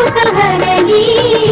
उपहरणी